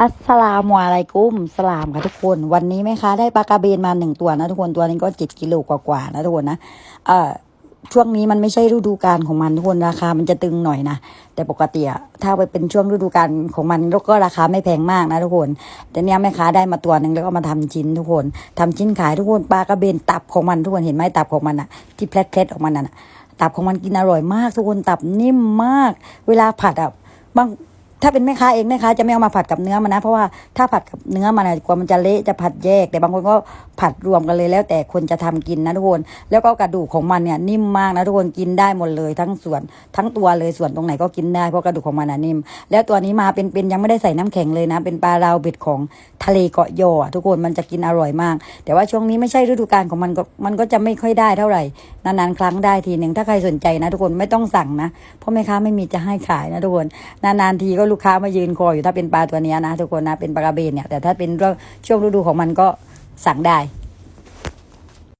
อัสลามุอะลัยกุมสลามค่ะทุกคน วันนี้แม่ค้าได้ปลากระเบนมาหนึ่งตัวนะทุกคนตัวนี้ก็เจ็ดกิโลกว่าๆนะทุกคนนะเอ่อช่วงนี้มันไม่ใช่ฤดูกาลของมันทุกคนราคา มันจะตึงหน่อยนะแต่ปกติอะถ้าไปเป็นช่วงฤดูกาลของมันก็ราคาไม่แพงมากนะทุกคนแต่เนี้ยแม่ค้าได้มาตัวหนึ่งแล้วก็มาทำชิ้นทุกคนทำชิ้นขายทุกคนปลากระเบนตับของมันทุกคนเห็นไหมตับของมันอะที่แพลตๆออกมาน่ะตับของมันกินอร่อยมาก ทุกคนตับนิ่มมาก เวลาผัดอะบาง ถ้าเป็นแม่ค้าเองแม่ค้าจะไม่เอามาผัดกับเนื้อมันนะ เพราะว่าถ้าผัดกับเนื้อมันกลัวมันจะเละจะผัดแยก แต่บางคนก็ผัดรวมกันเลยแล้ว แต่คนจะทำกินนะทุกคนแล้วก็กระดูกของมันเนี่ยนิ่มมากนะทุกคนกินได้หมดเลย ทั้งส่วนทั้งตัวเลยส่วนตรงไหนก็กินได้เพราะกระดูกของมันอะนิ่ม แล้วตัวนี้มาเป็นเป็นยังไม่ได้ใส่น้ำแข็งเลยนะ เป็นปลาราวเบ็ดของทะเลเกาะยอทุกคนมันจะกินอร่อยมาก แต่ว่าช่วงนี้ไม่ใช่ฤดูกาลของมันก็มันก็จะไม่ค่อยได้เท่าไหร่นานๆครั้งได้ทีหนึ่งถ้าใครสนใจนะ ทุกคนไม่ต้องสั่งนะเพราะแม่ค้าไม่มีจะให้ขายนะทุกคนนานๆทีก็ลูกค้ามายืนคอยอยู่ถ้าเป็นปลาตัวนี้นะทุกคนนะเป็นปลากระเบนเนี่ยแต่ถ้าเป็นเรื่องช่วงฤดูของมันก็สั่งได้